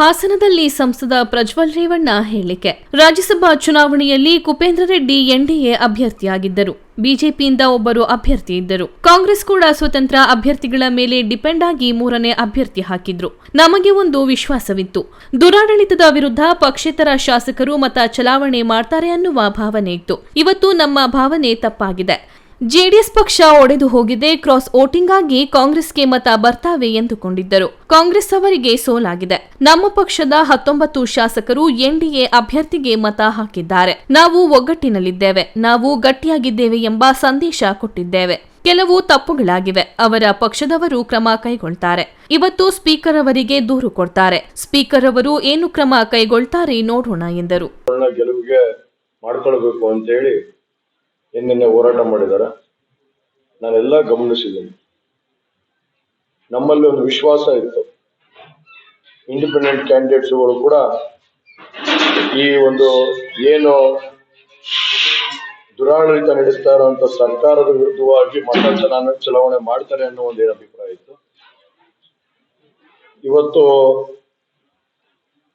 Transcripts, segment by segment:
ಹಾಸನದಲ್ಲಿ ಸಂಸದ ಪ್ರಜ್ವಲ್ ರೇವಣ್ಣ ಹೇಳಿಕೆ. ರಾಜ್ಯಸಭಾ ಚುನಾವಣೆಯಲ್ಲಿ ಕುಪೇಂದ್ರ ರೆಡ್ಡಿ ಎನ್ಡಿಎ ಅಭ್ಯರ್ಥಿಯಾಗಿದ್ದರು. ಬಿಜೆಪಿಯಿಂದ ಒಬ್ಬರು ಅಭ್ಯರ್ಥಿ ಇದ್ದರು. ಕಾಂಗ್ರೆಸ್ ಕೂಡ ಸ್ವತಂತ್ರ ಅಭ್ಯರ್ಥಿಗಳ ಮೇಲೆ ಡಿಪೆಂಡ್ ಆಗಿ ಮೂರನೇ ಅಭ್ಯರ್ಥಿ ಹಾಕಿದ್ರು. ನಮಗೆ ಒಂದು ವಿಶ್ವಾಸವಿತ್ತು. ದುರಾಡಳಿತದ ವಿರುದ್ಧ ಪಕ್ಷೇತರ ಶಾಸಕರು ಮತ ಚಲಾವಣೆ ಮಾಡ್ತಾರೆ ಅನ್ನುವ ಭಾವನೆ ಇತ್ತು. ಇವತ್ತು ನಮ್ಮ ಭಾವನೆ ತಪ್ಪಾಗಿದೆ. ಜೆಡಿಎಸ್ ಪಕ್ಷ ಒಡೆದು ಹೋಗಿದೆ, ಕ್ರಾಸ್ ವೋಟಿಂಗ್ ಆಗಿ ಕಾಂಗ್ರೆಸ್ಗೆ ಮತ ಬರ್ತಾವೆ ಎಂದುಕೊಂಡಿದ್ದರು. ಕಾಂಗ್ರೆಸ್ ಅವರಿಗೆ ಸೋಲಾಗಿದೆ. ನಮ್ಮ ಪಕ್ಷದ ಹತ್ತೊಂಬತ್ತು ಶಾಸಕರು ಎನ್ಡಿಎ ಅಭ್ಯರ್ಥಿಗೆ ಮತ ಹಾಕಿದ್ದಾರೆ. ನಾವು ಒಗ್ಗಟ್ಟಿನಲ್ಲಿದ್ದೇವೆ. ನಾವು ಗಟ್ಟಿಯಾಗಿದ್ದೇವೆ ಎಂಬ ಸಂದೇಶ ಕೊಟ್ಟಿದ್ದೇವೆ. ಕೆಲವು ತಪ್ಪುಗಳಾಗಿವೆ. ಅವರ ಪಕ್ಷದವರು ಕ್ರಮ ಕೈಗೊಳ್ತಾರೆ. ಇವತ್ತು ಸ್ಪೀಕರ್ ಅವರಿಗೆ ದೂರು ಕೊಡ್ತಾರೆ. ಸ್ಪೀಕರ್ ಅವರು ಏನು ಕ್ರಮ ಕೈಗೊಳ್ತಾರೆ ನೋಡೋಣ ಎಂದರು. ನಿನ್ನೆ ಹೋರಾಟ ಮಾಡಿದ್ದಾರೆ. ನಾನೆಲ್ಲ ಗಮನಿಸಿದ್ದೀನಿ. ನಮ್ಮಲ್ಲಿ ಒಂದು ವಿಶ್ವಾಸ ಇತ್ತು. ಇಂಡಿಪೆಂಡೆಂಟ್ ಕ್ಯಾಂಡಿಡೇಟ್ಸ್ಗಳು ಕೂಡ ಈ ಒಂದು ಏನು ದುರಾಡಳಿತ ನಡೆಸ್ತಾ ಇರುವಂತ ಸರ್ಕಾರದ ವಿರುದ್ಧವಾಗಿ ಮತ ಚಲಾವಣೆ ಚಲಾವಣೆ ಮಾಡ್ತಾರೆ ಅನ್ನೋ ಒಂದು ಏನು ಅಭಿಪ್ರಾಯ ಇತ್ತು. ಇವತ್ತು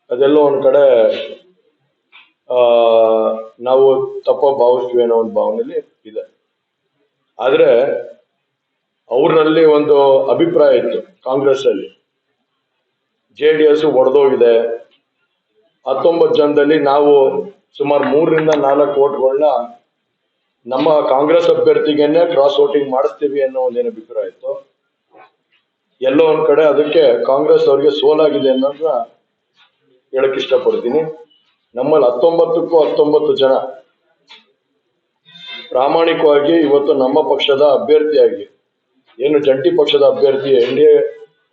ಅದೆಲ್ಲೋ ಒಂದ್ ಕಡೆ ನಾವು ತಪ್ಪ ಭಾವಿಸ್ತೀವಿ ಅನ್ನೋ ಒಂದು ಭಾವನೆಯಲ್ಲಿ ಇದೆ. ಆದರೆ ಅವ್ರಲ್ಲಿ ಒಂದು ಅಭಿಪ್ರಾಯ ಇತ್ತು ಕಾಂಗ್ರೆಸ್ ಅಲ್ಲಿ ಜೆ ಡಿ ಎಸ್ ಒಡೆದೋಗಿದೆ. ಹತ್ತೊಂಬತ್ತು ಜನದಲ್ಲಿ ನಾವು ಸುಮಾರು ಮೂರರಿಂದ ನಾಲ್ಕು ಓಟ್ಗಳನ್ನ ನಮ್ಮ ಕಾಂಗ್ರೆಸ್ ಅಭ್ಯರ್ಥಿಗೆನೆ ಕ್ರಾಸ್ ವೋಟಿಂಗ್ ಮಾಡಿಸ್ತೀವಿ ಅನ್ನೋ ಒಂದೇನು ಅಭಿಪ್ರಾಯ ಇತ್ತು. ಎಲ್ಲೋ ಒಂದ್ ಕಡೆ ಅದಕ್ಕೆ ಕಾಂಗ್ರೆಸ್ ಅವ್ರಿಗೆ ಸೋಲಾಗಿದೆ ಅನ್ನೋದನ್ನ ಹೇಳಕ್ ಇಷ್ಟಪಡ್ತೀನಿ. ನಮ್ಮಲ್ಲಿ ಹತ್ತೊಂಬತ್ತಕ್ಕೂ ಹತ್ತೊಂಬತ್ತು ಜನ. ಪ್ರಾಮಾಣಿಕವಾಗಿ ಇವತ್ತು ನಮ್ಮ ಪಕ್ಷದ ಅಭ್ಯರ್ಥಿಯಾಗಿ, ಏನು ಜಂಟಿ ಪಕ್ಷದ ಅಭ್ಯರ್ಥಿ, ಎನ್ ಡಿ ಎ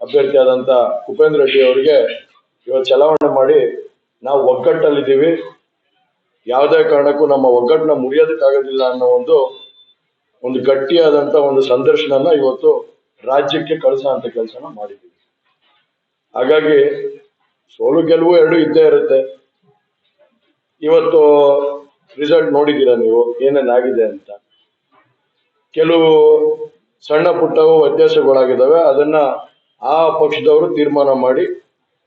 ಅಭ್ಯರ್ಥಿ ಆದಂತ ಉಪೇಂದ್ರ ರೆಡ್ಡಿ ಅವರಿಗೆ ಇವತ್ತು ಚಲಾವಣೆ ಮಾಡಿ ನಾವು ಒಗ್ಗಟ್ಟಲ್ಲಿದ್ದೀವಿ. ಯಾವುದೇ ಕಾರಣಕ್ಕೂ ನಮ್ಮ ಒಗ್ಗಟ್ಟನ್ನ ಮುರಿಯೋದಕ್ಕಾಗೋದಿಲ್ಲ ಅನ್ನೋ ಒಂದು ಒಂದು ಗಟ್ಟಿಯಾದಂತ ಒಂದು ಸಂದರ್ಶನನ ಇವತ್ತು ರಾಜ್ಯಕ್ಕೆ ಕಳಿಸೋ ಅಂತ ಕೆಲಸನ ಮಾಡಿದ್ದೀವಿ. ಹಾಗಾಗಿ ಸೋಲು ಗೆಲುವು ಎರಡು ಇದ್ದೇ ಇರುತ್ತೆ. ಇವತ್ತು ರಿಸಲ್ಟ್ ನೋಡಿದ್ದೀರಾ ನೀವು? ಏನೇನಾಗಿದೆ ಅಂತ? ಕೆಲವು ಸಣ್ಣ ಪುಟ್ಟವು ವ್ಯತ್ಯಾಸಗಳಾಗಿದ್ದಾವೆ. ಅದನ್ನ ಆ ಪಕ್ಷದವರು ತೀರ್ಮಾನ ಮಾಡಿ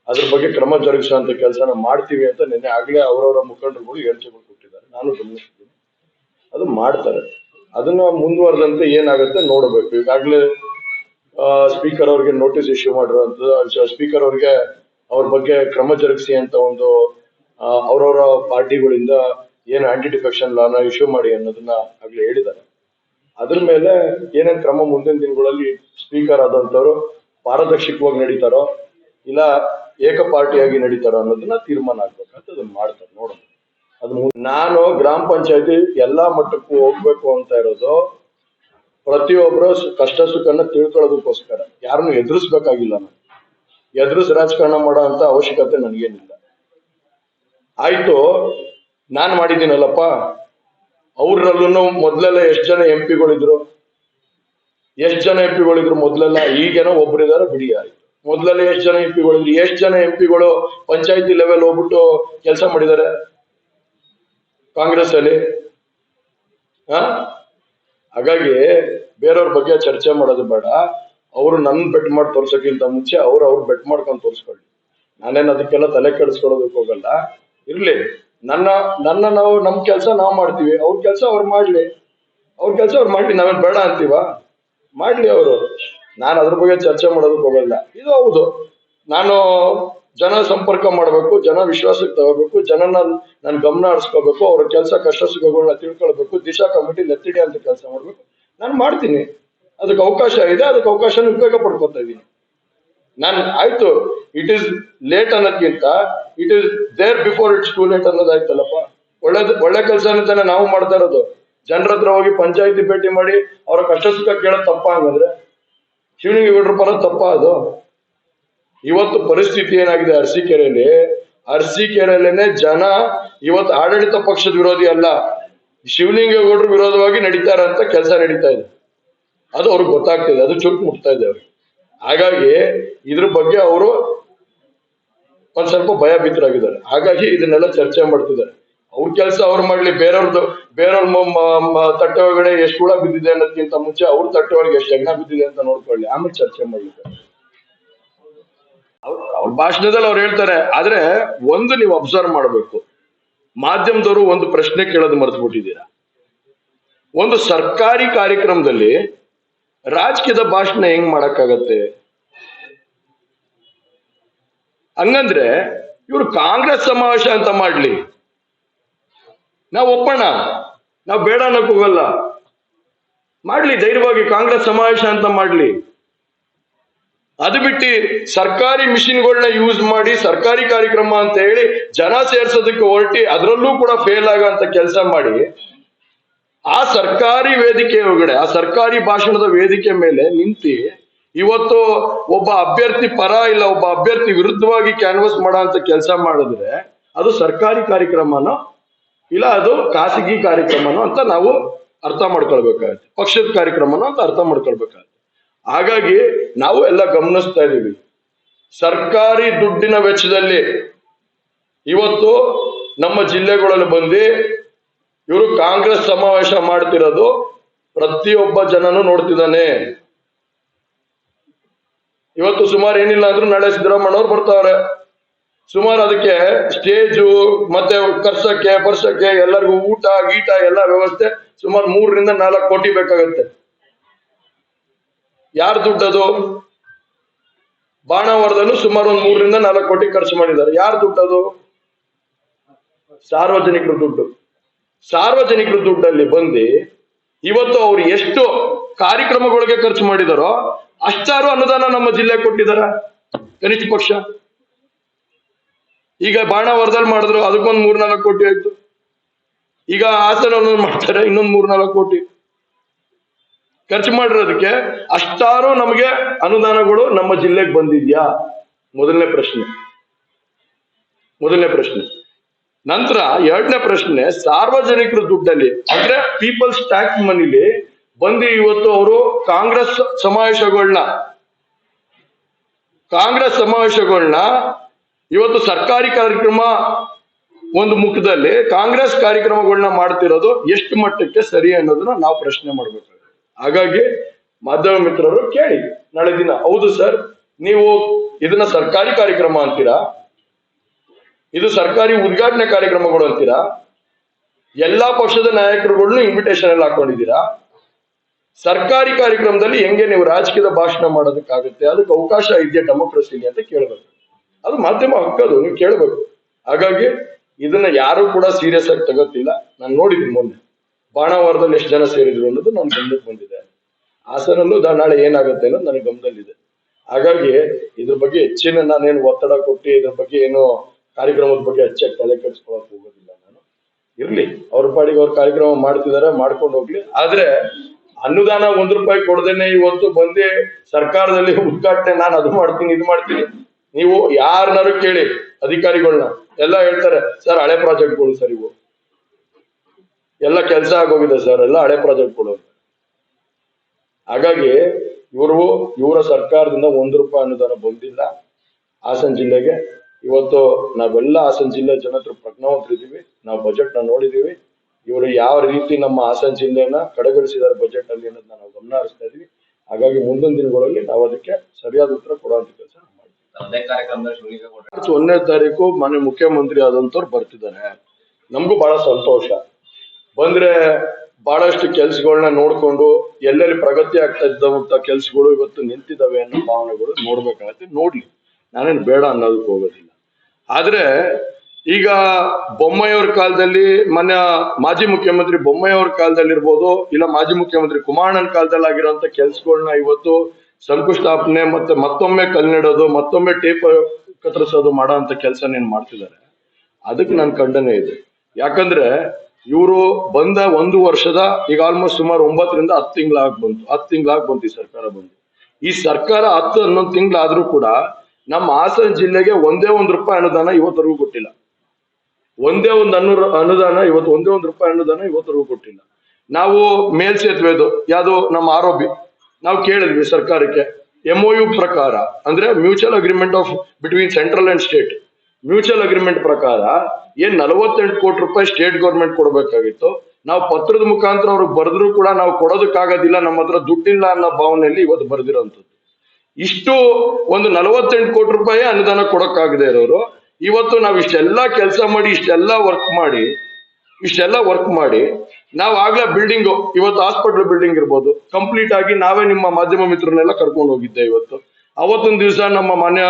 ಅದ್ರ ಬಗ್ಗೆ ಕ್ರಮ ಜರುಗಿಸುವಂತ ಕೆಲಸನ ಮಾಡ್ತೀವಿ ಅಂತ ನಿನ್ನೆ ಆಗ್ಲೇ ಅವರವರ ಮುಖಂಡರುಗಳು ಹೇಳಿಕೆಗಳು ಕೊಟ್ಟಿದ್ದಾರೆ. ನಾನು ಗಮನಿಸಿದ್ದೀನಿ. ಅದು ಮಾಡ್ತಾರೆ. ಅದನ್ನ ಮುಂದುವರೆದಂತೆ ಏನಾಗುತ್ತೆ ನೋಡಬೇಕು. ಈಗಾಗಲೇ ಸ್ಪೀಕರ್ ಅವ್ರಿಗೆ ನೋಟಿಸ್ ಇಶ್ಯೂ ಮಾಡಿರುವಂತದ್ದು ಸ್ಪೀಕರ್ ಅವ್ರಿಗೆ ಅವ್ರ ಬಗ್ಗೆ ಕ್ರಮ ಜರುಗಿಸಿ ಅಂತ ಒಂದು ಅವರವರ ಪಾರ್ಟಿಗಳಿಂದ ಏನು ಆಂಟಿ ಡಿಫೆಕ್ಷನ್ ಲಾನ ಇಶ್ಯೂ ಮಾಡಿ ಅನ್ನೋದನ್ನ ಆಗ್ಲೇ ಹೇಳಿದ್ದಾರೆ. ಅದ್ರ ಮೇಲೆ ಏನೇನು ಕ್ರಮ ಮುಂದಿನ ದಿನಗಳಲ್ಲಿ ಸ್ಪೀಕರ್ ಆದಂಥವ್ರು ಪಾರದರ್ಶಕವಾಗಿ ನಡೀತಾರೋ ಇಲ್ಲ ಏಕ ಪಾರ್ಟಿಯಾಗಿ ನಡೀತಾರೋ ಅನ್ನೋದನ್ನ ತೀರ್ಮಾನ ಆಗ್ಬೇಕಂತ ಅದನ್ನ ಮಾಡ್ತಾರೆ ನೋಡೋದು ಅದು ನಾನು ಗ್ರಾಮ ಪಂಚಾಯತಿ ಎಲ್ಲಾ ಮಟ್ಟಕ್ಕೂ ಹೋಗ್ಬೇಕು ಅಂತ ಇರೋದು ಪ್ರತಿಯೊಬ್ಬರು ಕಷ್ಟ ಸುಖನ ತಿಳ್ಕೊಳ್ಳೋದಕ್ಕೋಸ್ಕರ. ಯಾರನ್ನು ಎದುರಿಸ್ಬೇಕಾಗಿಲ್ಲ ನಾನು. ಎದುರಿಸ್ ರಾಜಕಾರಣ ಮಾಡೋ ಅಂತ ಅವಶ್ಯಕತೆ ನನಗೇನಿಲ್ಲ. ಆಯ್ತು, ನಾನ್ ಮಾಡಿದ್ದೀನಲ್ಲಪ್ಪ. ಅವ್ರಲ್ಲೂ ಮೊದ್ಲೆಲ್ಲ ಎಷ್ಟು ಜನ ಎಂ ಪಿಗಳಿದ್ರು ಎಷ್ಟು ಜನ ಎಂ ಪಿಗಳಿದ್ರು ಮೊದ್ಲೆಲ್ಲ? ಈಗೇನೋ ಒಬ್ರಿದಾರೆ ಬಿಡಿ ಆಯ್ತು ಮೊದ್ಲೆಲ್ಲ ಎಷ್ಟು ಜನ ಎಂ ಪಿಗಳಿದ್ರು ಎಷ್ಟು ಜನ ಎಂ ಪಿಗಳು ಪಂಚಾಯತಿ ಲೆವೆಲ್ ಹೋಗ್ಬಿಟ್ಟು ಕೆಲಸ ಮಾಡಿದ್ದಾರೆ ಕಾಂಗ್ರೆಸ್ ಅಲ್ಲಿ ಹಾ ಹಾಗಾಗಿ ಬೇರೆಯವ್ರ ಬಗ್ಗೆ ಚರ್ಚೆ ಮಾಡೋದು ಬೇಡ. ಅವರು ನನ್ ಬೆಟ್ ಮಾಡಿ ತೋರ್ಸಕ್ಕಿಂತ ಮುಂಚೆ ಅವ್ರು ಅವ್ರು ಬೆಟ್ ಮಾಡ್ಕೊಂಡು ತೋರಿಸ್ಕೊಳ್ಳಿ. ನಾನೇನು ಅದಕ್ಕೆಲ್ಲ ತಲೆ ಕೆಡಿಸ್ಕೊಳ್ಳೋದಕ್ಕೆ ಹೋಗಲ್ಲ. ಇರ್ಲಿ. ನನ್ನ ನನ್ನ ನಾವು, ನಮ್ ಕೆಲಸ ನಾವು ಮಾಡ್ತೀವಿ. ಅವ್ರ ಕೆಲಸ ಅವ್ರು ಮಾಡ್ಲಿ. ಅವ್ರ ಕೆಲಸ ಅವ್ರು ಮಾಡ್ಲಿ. ನಾವೇನ್ ಬೇಡ ಅಂತೀವ? ಮಾಡ್ಲಿ ಅವರು. ನಾನು ಅದ್ರ ಬಗ್ಗೆ ಚರ್ಚೆ ಮಾಡೋದಕ್ಕೆ ಹೋಗಲ್ಲ. ಇದು ಹೌದು. ನಾನು ಜನ ಸಂಪರ್ಕ ಮಾಡಬೇಕು, ಜನ ವಿಶ್ವಾಸಕ್ಕೆ ತಗೋಬೇಕು, ಜನನ ನಾನು ಗಮನ ಹರಿಸ್ಕೋಬೇಕು, ಅವ್ರ ಕೆಲಸ ಕಷ್ಟ ಸುಖಗಳನ್ನ ತಿಳ್ಕೊಳ್ಬೇಕು, ದಿಶಾ ಕಮಿಟಿ ನೆತ್ತಿಡಿ ಅಂತ ಕೆಲಸ ಮಾಡ್ಬೇಕು. ನಾನು ಮಾಡ್ತೀನಿ. ಅದಕ್ಕೆ ಅವಕಾಶ ಇದೆ. ಅದಕ್ಕೆ ಅವಕಾಶನ ಉಪಯೋಗ ಪಡ್ಕೊತಾ ಇದ್ದೀನಿ. ನಾನು ಆಯ್ತು ಇಟ್ ಇಸ್ ಲೇಟ್ ಅನ್ನೋದ್ಕಿಂತ it is there before it's too late ಅನ್ನೋದಾಯ್ತಲ್ಲಪ್ಪ ಒಳ್ಳೇದು, ಒಳ್ಳೆ ಕೆಲಸ ತಾನೇ ನಾವು ಮಾಡ್ತಾ ಇರೋದು. ಜನರ ಹತ್ರ ಹೋಗಿ ಪಂಚಾಯತಿ ಭೇಟಿ ಮಾಡಿ ಅವರ ಕಷ್ಟ ಸುಖ ಕೇಳೋದು ತಪ್ಪ ಹಂಗಂದ್ರೆ ಶಿವಲಿಂಗೇಗೌಡರ ಪರ ತಪ್ಪ ಅದು. ಇವತ್ತು ಪರಿಸ್ಥಿತಿ ಏನಾಗಿದೆ ಅರಸೀಕೆರೆಯಲ್ಲಿ? ಅರಸೀಕೆರೆಯಲ್ಲೇನೆ ಜನ ಇವತ್ತು ಆಡಳಿತ ಪಕ್ಷದ ವಿರೋಧಿ ಅಲ್ಲ. ಶಿವಲಿಂಗೇಗೌಡರ ವಿರೋಧವಾಗಿ ನಡೀತಾರ ಅಂತ ಕೆಲಸ ನಡೀತಾ ಇದೆ. ಅದು ಅವ್ರಿಗೆ ಗೊತ್ತಾಗ್ತಿದೆ, ಅದು ಚುರುಕು ಮುಟ್ತಾ ಇದೆ ಹಾಗಾಗಿ ಇದ್ರ ಬಗ್ಗೆ ಅವರು ಒಂದ್ ಸ್ವಲ್ಪ ಭಯ ಭೀತರಾಗಿದ್ದಾರೆ ಹಾಗಾಗಿ ಇದನ್ನೆಲ್ಲ ಚರ್ಚೆ ಮಾಡ್ತಿದ್ದಾರೆ. ಅವ್ರ ಕೆಲಸ ಅವ್ರು ಮಾಡ್ಲಿ. ಬೇರೆಯವ್ರದ್ದು ಬೇರೆಯವ್ರ ತಟ್ಟೆ ಒಳಗಡೆ ಎಷ್ಟು ಹುಳ ಬಿದ್ದಿದೆ ಅನ್ನೋದಕ್ಕಿಂತ ಮುಂಚೆ ಅವ್ರ ತಟ್ಟೆ ಒಳಗೆ ಎಷ್ಟು ಹೆಗ್ಣ ಬಿದ್ದಿದೆ ಅಂತ ನೋಡ್ಕೊಳ್ಳಿ. ಆಮೇಲೆ ಚರ್ಚೆ ಮಾಡಿದ್ದಾರೆ ಅವ್ರ ಅವ್ರ ಭಾಷಣದಲ್ಲಿ ಅವ್ರು ಹೇಳ್ತಾರೆ, ಆದ್ರೆ ಒಂದು ನೀವು ಅಬ್ಸರ್ವ್ ಮಾಡಬೇಕು. ಮಾಧ್ಯಮದವರು ಒಂದು ಪ್ರಶ್ನೆ ಕೇಳೋದು ಮರೆತು ಒಂದು ಸರ್ಕಾರಿ ಕಾರ್ಯಕ್ರಮದಲ್ಲಿ ರಾಜಕೀಯದ ಭಾಷಣ ಹೆಂಗ್ ಮಾಡಕ್ಕಾಗತ್ತೆ? ಹಂಗಂದ್ರೆ ಇವರು ಕಾಂಗ್ರೆಸ್ ಸಮಾವೇಶ ಅಂತ ಮಾಡ್ಲಿ. ನಾವು ಒಪ್ಪೋಣ. ನಾವು ಬೇಡ ಅನ್ನಕ್ ಹೋಗಲ್ಲ. ಮಾಡ್ಲಿ, ಧೈರ್ಯವಾಗಿ ಕಾಂಗ್ರೆಸ್ ಸಮಾವೇಶ ಅಂತ ಮಾಡ್ಲಿ. ಅದು ಬಿಟ್ಟು ಸರ್ಕಾರಿ ಮಿಷಿನ್ಗಳನ್ನ ಯೂಸ್ ಮಾಡಿ ಸರ್ಕಾರಿ ಕಾರ್ಯಕ್ರಮ ಅಂತ ಹೇಳಿ ಜನ ಸೇರ್ಸೋದಕ್ಕೆ ಹೊರಟಿ ಅದರಲ್ಲೂ ಕೂಡ ಫೇಲ್ ಆಗೋ ಕೆಲಸ ಮಾಡಿ ಆ ಸರ್ಕಾರಿ ವೇದಿಕೆ ಒಳಗಡೆ, ಆ ಸರ್ಕಾರಿ ಭಾಷಣದ ವೇದಿಕೆ ಮೇಲೆ ನಿಂತಿ ಇವತ್ತು ಒಬ್ಬ ಅಭ್ಯರ್ಥಿ ಪರ ಇಲ್ಲ, ಒಬ್ಬ ಅಭ್ಯರ್ಥಿ ವಿರುದ್ಧವಾಗಿ ಕ್ಯಾನ್ವಸ್ ಮಾಡೋ ಅಂತ ಕೆಲಸ ಮಾಡಿದ್ರೆ ಅದು ಸರ್ಕಾರಿ ಕಾರ್ಯಕ್ರಮನೋ ಇಲ್ಲ ಅದು ಖಾಸಗಿ ಕಾರ್ಯಕ್ರಮನೋ ಅಂತ ನಾವು ಅರ್ಥ ಮಾಡ್ಕೊಳ್ಬೇಕಾಗತ್ತೆ. ಪಕ್ಷದ ಕಾರ್ಯಕ್ರಮನೋ ಅಂತ ಅರ್ಥ ಮಾಡ್ಕೊಳ್ಬೇಕಾಗತ್ತೆ. ಹಾಗಾಗಿ ನಾವು ಎಲ್ಲ ಗಮನಿಸ್ತಾ ಇದ್ದೀವಿ. ಸರ್ಕಾರಿ ದುಡ್ಡಿನ ವೆಚ್ಚದಲ್ಲಿ ಇವತ್ತು ನಮ್ಮ ಜಿಲ್ಲೆಗಳಲ್ಲಿ ಬಂದು ಇವರು ಕಾಂಗ್ರೆಸ್ ಸಮಾವೇಶ ಮಾಡ್ತಿರೋದು ಪ್ರತಿಯೊಬ್ಬ ಜನನು ನೋಡ್ತಿದ್ದಾನೆ. ಇವತ್ತು ಸುಮಾರು ಏನಿಲ್ಲ ಅಂದ್ರೂ ನಾಳೆ ಸಿದ್ದರಾಮಣ್ಣವ್ರು ಬರ್ತಾವ್ರೆ ಸುಮಾರು ಅದಕ್ಕೆ ಸ್ಟೇಜು, ಮತ್ತೆ ಕರ್ಸಕ್ಕೆ ಪರ್ಸಕ್ಕೆ ಎಲ್ಲರಿಗೂ ಊಟ, ಗೀಟ, ಎಲ್ಲ ವ್ಯವಸ್ಥೆ ಸುಮಾರು ಮೂರರಿಂದ ನಾಲ್ಕು ಕೋಟಿ ಬೇಕಾಗತ್ತೆ. ಯಾರು ದುಡ್ಡದು? ಬಾಣಾವರದಲ್ಲೂ ಸುಮಾರು ಒಂದು ಮೂರರಿಂದ ನಾಲ್ಕು ಕೋಟಿ ಖರ್ಚು ಮಾಡಿದ್ದಾರೆ. ಯಾರು ದುಡ್ಡದು? ಸಾರ್ವಜನಿಕರು ದುಡ್ಡು. ಸಾರ್ವಜನಿಕರ ದುಡ್ಡಲ್ಲಿ ಬಂದು ಇವತ್ತು ಅವ್ರು ಎಷ್ಟು ಕಾರ್ಯಕ್ರಮಗಳಿಗೆ ಖರ್ಚು ಮಾಡಿದಾರೋ ಅಷ್ಟಾರು ಅನುದಾನ ನಮ್ಮ ಜಿಲ್ಲೆ ಕೊಟ್ಟಿದಾರ, ಕನಿಷ್ಠ ಪಕ್ಷ. ಈಗ ಬಾಣಾವರದಲ್ಲಿ ಮಾಡಿದ್ರು, ಅದಕ್ಕೊಂದು ಮೂರ್ನಾಲ್ಕು ಕೋಟಿ ಆಯ್ತು. ಈಗ ಹಾಸನ ಮಾಡ್ತಾರೆ, ಇನ್ನೊಂದು ಮೂರ್ನಾಲ್ಕು ಕೋಟಿ. ಖರ್ಚು ಮಾಡಿರೋದಕ್ಕೆ ಅಷ್ಟಾರು ನಮಗೆ ಅನುದಾನಗಳು ನಮ್ಮ ಜಿಲ್ಲೆಗೆ ಬಂದಿದ್ಯಾ? ಮೊದಲನೇ ಪ್ರಶ್ನೆ. ಮೊದಲನೇ ಪ್ರಶ್ನೆ. ನಂತರ ಎರಡನೇ ಪ್ರಶ್ನೆ, ಸಾರ್ವಜನಿಕರ ದುಡ್ಡಲ್ಲಿ, ಅಂದ್ರೆ ಪೀಪಲ್ಸ್ ಟ್ಯಾಕ್ಸ್ ಮನಿಲಿ ಬಂದು ಇವತ್ತು ಅವರು ಕಾಂಗ್ರೆಸ್ ಸಮಾವೇಶಗಳನ್ನ ಕಾಂಗ್ರೆಸ್ ಸಮಾವೇಶಗಳನ್ನ ಇವತ್ತು ಸರ್ಕಾರಿ ಕಾರ್ಯಕ್ರಮ ಒಂದು ಮುಖದಲ್ಲಿ ಕಾಂಗ್ರೆಸ್ ಕಾರ್ಯಕ್ರಮಗಳನ್ನ ಮಾಡ್ತಿರೋದು ಎಷ್ಟು ಮಟ್ಟಕ್ಕೆ ಸರಿ ಅನ್ನೋದನ್ನ ನಾವು ಪ್ರಶ್ನೆ ಮಾಡ್ಬೇಕಾಗುತ್ತೆ ಹಾಗಾಗಿ ಮಾಧ್ಯಮ ಮಿತ್ರರು ಕೇಳಿ, ನಾಳೆ ದಿನ, ಹೌದು ಸರ್, ನೀವು ಇದನ್ನ ಸರ್ಕಾರಿ ಕಾರ್ಯಕ್ರಮ ಅಂತೀರಾ? ಇದು ಸರ್ಕಾರಿ ಉದ್ಘಾಟನೆ ಕಾರ್ಯಕ್ರಮಗಳು ಅಂತೀರಾ? ಎಲ್ಲಾ ಪಕ್ಷದ ನಾಯಕರುಗಳನ್ನು ಇನ್ವಿಟೇಷನ್ ಎಲ್ಲ ಹಾಕೊಂಡಿದ್ದೀರಾ? ಸರ್ಕಾರಿ ಕಾರ್ಯಕ್ರಮದಲ್ಲಿ ಹೆಂಗೆ ನೀವು ರಾಜಕೀಯದ ಭಾಷಣ ಮಾಡೋದಕ್ಕಾಗುತ್ತೆ? ಅದಕ್ಕೆ ಅವಕಾಶ ಇದೆಯಾ ಡೆಮೋಕ್ರಸಿಗೆ ಅಂತ ಕೇಳಬೇಕು. ಅದು ಮಾಧ್ಯಮ ಹಕ್ಕದು ನೀವು ಕೇಳಬೇಕು. ಹಾಗಾಗಿ ಇದನ್ನ ಯಾರು ಕೂಡ ಸೀರಿಯಸ್ ಆಗಿ ತಗೋತಿಲ್ಲ. ನಾನು ನೋಡಿದ್ದೀನಿ ಮೊನ್ನೆ. ಬಾಣಾವಾರದಲ್ಲಿ ಎಷ್ಟು ಜನ ಸೇರಿದ್ರು ಅನ್ನೋದು ನನ್ನ ಗಮನಕ್ಕೆ ಬಂದಿದೆ. ಹಾಸನಲ್ಲೂ ನಾಳೆ ಏನಾಗುತ್ತೆ ಅನ್ನೋದು ನನಗೆ ಗಮನದಲ್ಲಿದೆ. ಹಾಗಾಗಿ ಇದ್ರ ಬಗ್ಗೆ ಹೆಚ್ಚಿನ ನಾನೇನು ಒತ್ತಡ ಕೊಟ್ಟು ಇದ್ರ ಬಗ್ಗೆ ಏನು ಕಾರ್ಯಕ್ರಮದ ಬಗ್ಗೆ ಹೆಚ್ಚಾಗಿ ತಲೆ ಕೆಡಿಸ್ಕೊಳಕ್ ಹೋಗೋದಿಲ್ಲ ನಾನು. ಇರ್ಲಿ, ಅವ್ರ ಪಾಡಿಗೆ ಅವ್ರ ಕಾರ್ಯಕ್ರಮ ಮಾಡ್ತಿದಾರೆ, ಮಾಡ್ಕೊಂಡು ಹೋಗ್ಲಿ. ಆದ್ರೆ ಅನುದಾನ ಒಂದ್ ರೂಪಾಯಿ ಕೊಡದೇನೆ ಇವತ್ತು ಬಂದೇ ಸರ್ಕಾರದಲ್ಲಿ ಉದ್ಘಾಟನೆ ನಾನು ಅದು ಮಾಡ್ತೀನಿ, ಇದು ಮಾಡ್ತೀನಿ. ನೀವು ಯಾರನ್ನಾರು ಕೇಳಿ ಅಧಿಕಾರಿಗಳನ್ನ ಎಲ್ಲ ಹೇಳ್ತಾರೆ, ಸರ್, ಹಳೆ ಪ್ರಾಜೆಕ್ಟ್ಗಳು ಸರ್ ಇವು. ಎಲ್ಲ ಕೆಲಸ ಆಗೋಗಿದೆ ಸರ್, ಎಲ್ಲ ಹಳೆ ಪ್ರಾಜೆಕ್ಟ್ಗಳು. ಹಾಗಾಗಿ ಇವರು, ಇವರ ಸರ್ಕಾರದಿಂದ ಒಂದ್ ರೂಪಾಯಿ ಅನುದಾನ ಬಂದಿಲ್ಲ. ಹಾಸನ ಜಿಲ್ಲೆಗೆ ಇವತ್ತು ನಾವೆಲ್ಲ ಹಾಸನ ಜಿಲ್ಲೆ ಜನ ಹತ್ರ ಪ್ರಜ್ಞಾವಂತರಿದ್ದೀವಿ. ನಾವು ಬಜೆಟ್ನ ನೋಡಿದೀವಿ ಇವರು ಯಾವ ರೀತಿ ನಮ್ಮ ಹಾಸನ ಜಿಲ್ಲೆಯನ್ನ ಕಡೆಗಣಿಸಿದ್ದಾರೆ ಬಜೆಟ್ನಲ್ಲಿ ಅನ್ನೋದನ್ನ ನಾವು ಗಮನ ಹರಿಸ್ತಾ ಇದೀವಿ. ಹಾಗಾಗಿ ಮುಂದಿನ ದಿನಗಳಲ್ಲಿ ನಾವು ಅದಕ್ಕೆ ಸರಿಯಾದ ಉತ್ತರ ಕೊಡುವಂತ ಕೆಲಸ ಮಾರ್ಚ್ ಒಂದನೇ ತಾರೀಕು ಮನೆ ಮುಖ್ಯಮಂತ್ರಿ ಆದಂತವ್ರು ಬರ್ತಿದ್ದಾರೆ. ನಮಗೂ ಬಹಳ ಸಂತೋಷ. ಬಂದ್ರೆ ಬಹಳಷ್ಟು ಕೆಲಸಗಳನ್ನ ನೋಡ್ಕೊಂಡು ಎಲ್ಲೆಲ್ಲಿ ಪ್ರಗತಿ ಆಗ್ತಾ ಇದ್ದಂತ ಕೆಲ್ಸಗಳು ಇವತ್ತು ನಿಂತಿದ್ದಾವೆ ಅನ್ನೋ ಭಾವನೆಗಳು ನೋಡ್ಬೇಕಾಗತ್ತೆ. ನೋಡ್ಲಿ. ನಾನೇನು ಬೇಡ ಅನ್ನೋದಕ್ಕೆ ಹೋಗೋದಿಲ್ಲ. ಆದ್ರೆ ಈಗ ಬೊಮ್ಮಾಯಿಯವ್ರ ಕಾಲದಲ್ಲಿ ಮೊನ್ನೆ ಮಾಜಿ ಮುಖ್ಯಮಂತ್ರಿ ಬೊಮ್ಮಾಯಿಯವ್ರ ಕಾಲದಲ್ಲಿ ಇರ್ಬೋದು ಇಲ್ಲ ಮಾಜಿ ಮುಖ್ಯಮಂತ್ರಿ ಕುಮಾರಣ್ಣನ ಕಾಲದಲ್ಲಿ ಆಗಿರುವಂತ ಕೆಲ್ಸಗಳನ್ನ ಇವತ್ತು ಶಂಕುಸ್ಥಾಪನೆ ಮತ್ತೆ ಮತ್ತೊಮ್ಮೆ ಕಲ್ನೆಡೋದು ಮತ್ತೊಮ್ಮೆ ಟೇಪ್ ಕತ್ತರಿಸೋದು ಮಾಡೋ ಅಂತ ಕೆಲಸ ನೀನ್ ಮಾಡ್ತಿದ್ದಾರೆ? ಅದಕ್ಕೆ ನನ್ನ ಖಂಡನೆ ಇದೆ. ಯಾಕಂದ್ರೆ ಇವರು ಬಂದ ಒಂದು ವರ್ಷದ ಈಗ ಆಲ್ಮೋಸ್ಟ್ ಸುಮಾರು ಒಂಬತ್ತರಿಂದ ಹತ್ತು ತಿಂಗಳಾಗ್ ಬಂತು. ಹತ್ತು ತಿಂಗಳಾಗ್ ಬಂತು ಈ ಸರ್ಕಾರ ಬಂದು. ಈ ಸರ್ಕಾರ ಹತ್ತು ಹನ್ನೊಂದು ತಿಂಗಳಾದ್ರೂ ಕೂಡ ನಮ್ಮ ಹಾಸನ ಜಿಲ್ಲೆಗೆ ಒಂದೇ ಒಂದು ರೂಪಾಯಿ ಅನುದಾನ ಇವತ್ತರೆಗೂ ಕೊಟ್ಟಿಲ್ಲ. ಒಂದೇ ಒಂದು ಅನು ಅನುದಾನ ಇವತ್ತು ಒಂದೇ ಒಂದು ರೂಪಾಯಿ ಅನುದಾನ ಇವತ್ತರೆಗೂ ಕೊಟ್ಟಿಲ್ಲ. ನಾವು ಮೇಲ್ಸೇತುವೆದು, ಯಾವುದು ನಮ್ಮ ಆರೋಪಿ, ನಾವು ಕೇಳಿದ್ವಿ ಸರ್ಕಾರಕ್ಕೆ ಎಂ ಯು ಪ್ರಕಾರ, ಅಂದ್ರೆ mutual agreement of between central and state mutual agreement ಪ್ರಕಾರ, ಏನ್ ನಲವತ್ತೆಂಟು ಕೋಟಿ ರೂಪಾಯಿ ಸ್ಟೇಟ್ ಗೌರ್ಮೆಂಟ್ ಕೊಡಬೇಕಾಗಿತ್ತು, ನಾವು ಪತ್ರದ ಮುಖಾಂತರ ಅವ್ರಿಗೆ ಬರೆದ್ರು ಕೂಡ ನಾವು ಕೊಡೋದಕ್ಕಾಗೋದಿಲ್ಲ, ನಮ್ಮ ಹತ್ರ ದುಡ್ಡಿಲ್ಲ ಅನ್ನೋ ಭಾವನೆಯಲ್ಲಿ ಇವತ್ತು ಬರೆದಿರೋಂಥದ್ದು. ಇಷ್ಟು ಒಂದು ನಲವತ್ತೆಂಟು ಕೋಟಿ ರೂಪಾಯಿ ಅನುದಾನ ಕೊಡಕ್ಕಾಗದೆ ಇರೋರು, ಇವತ್ತು ನಾವು ಇಷ್ಟೆಲ್ಲ ಕೆಲಸ ಮಾಡಿ, ಇಷ್ಟೆಲ್ಲ ವರ್ಕ್ ಮಾಡಿ, ಇಷ್ಟೆಲ್ಲ ವರ್ಕ್ ಮಾಡಿ, ನಾವು ಆಗ್ಲೇ ಬಿಲ್ಡಿಂಗ್ ಇವತ್ತು ಹಾಸ್ಪಿಟಲ್ ಬಿಲ್ಡಿಂಗ್ ಇರ್ಬೋದು ಕಂಪ್ಲೀಟ್ ಆಗಿ ನಾವೇ ನಿಮ್ಮ ಮಾಧ್ಯಮ ಮಿತ್ರನೆಲ್ಲ ಕರ್ಕೊಂಡು ಹೋಗಿದ್ದೆ ಇವತ್ತು. ಅವತ್ತೊಂದು ದಿವಸ ನಮ್ಮ ಮಾನ್ಯ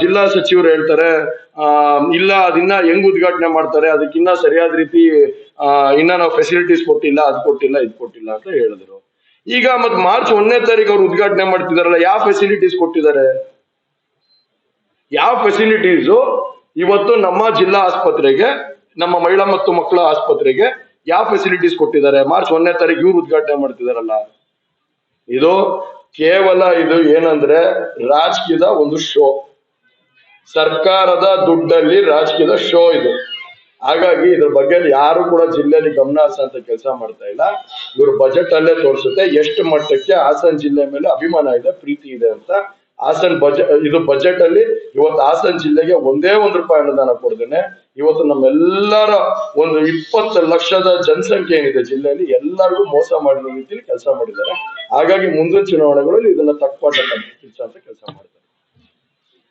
ಜಿಲ್ಲಾ ಸಚಿವರು ಹೇಳ್ತಾರೆ ಇಲ್ಲ, ಅದಿನ್ನ ಹೆಂಗ್ ಉದ್ಘಾಟನೆ ಮಾಡ್ತಾರೆ, ಅದಕ್ಕಿನ್ನ ಸರಿಯಾದ ರೀತಿ ಇನ್ನ ನಾವು ಫೆಸಿಲಿಟೀಸ್ ಕೊಟ್ಟಿಲ್ಲ, ಅದ್ ಕೊಟ್ಟಿಲ್ಲ, ಇದು ಕೊಟ್ಟಿಲ್ಲ ಅಂತ ಹೇಳಿದ್ರು. ಈಗ ಮತ್ ಮಾರ್ಚ್ ಒಂದನೇ ತಾರೀಕು ಅವ್ರು ಉದ್ಘಾಟನೆ ಮಾಡ್ತಿದಾರಲ್ಲ, ಯಾವ ಫೆಸಿಲಿಟೀಸ್ ಕೊಟ್ಟಿದ್ದಾರೆ? ಯಾವ ಫೆಸಿಲಿಟೀಸು ಇವತ್ತು ನಮ್ಮ ಜಿಲ್ಲಾ ಆಸ್ಪತ್ರೆಗೆ, ನಮ್ಮ ಮಹಿಳಾ ಮತ್ತು ಮಕ್ಕಳ ಆಸ್ಪತ್ರೆಗೆ ಯಾವ ಫೆಸಿಲಿಟೀಸ್ ಕೊಟ್ಟಿದ್ದಾರೆ? ಮಾರ್ಚ್ ಒಂದನೇ ತಾರೀಕು ಇವ್ರು ಉದ್ಘಾಟನೆ ಮಾಡ್ತಿದಾರಲ್ಲ. ಇದು ಕೇವಲ ಇದು ಏನಂದ್ರೆ ರಾಜಕೀಯದ ಒಂದು ಶೋ ಸರ್ಕಾರದ ದುಡ್ಡಲ್ಲಿ ರಾಜಕೀಯದ ಶೋ ಇದು. ಹಾಗಾಗಿ ಇದ್ರ ಬಗ್ಗೆ ಯಾರು ಕೂಡ ಜಿಲ್ಲೆಯಲ್ಲಿ ಗಮನ ಹರಿಸಂತ ಕೆಲಸ ಮಾಡ್ತಾ ಇಲ್ಲ. ಇವರು ಬಜೆಟ್ ಅಲ್ಲೇ ತೋರಿಸುತ್ತೆ. ಎಷ್ಟು ಮಟ್ಟಕ್ಕೆ ಹಾಸನ ಜಿಲ್ಲೆ ಮೇಲೆ ಅಭಿಮಾನ ಇದೆ, ಪ್ರೀತಿ ಇದೆ ಅಂತ. ಹಾಸನ್ ಬಜೆಟ್ ಇದು ಬಜೆಟ್ ಅಲ್ಲಿ ಇವತ್ತು ಹಾಸನ ಜಿಲ್ಲೆಗೆ ಒಂದೇ ಒಂದು ರೂಪಾಯಿ ಅನುದಾನ ಕೊಡ್ತೇನೆ ಇವತ್ತು ನಮ್ಮೆಲ್ಲರ ಒಂದು ಇಪ್ಪತ್ತು ಲಕ್ಷದ ಜನಸಂಖ್ಯೆ ಏನಿದೆ ಜಿಲ್ಲೆಯಲ್ಲಿ, ಎಲ್ಲರಿಗೂ ಮೋಸ ಮಾಡಿರೋ ರೀತಿಯಲ್ಲಿ ಕೆಲಸ ಮಾಡಿದ್ದಾರೆ. ಹಾಗಾಗಿ ಮುಂದಿನ ಚುನಾವಣೆಗಳಲ್ಲಿ ಇದನ್ನ ತಪ್ಪಾಟ ಅಂತ ಕೆಲಸ ಮಾಡ್ತಾರೆ.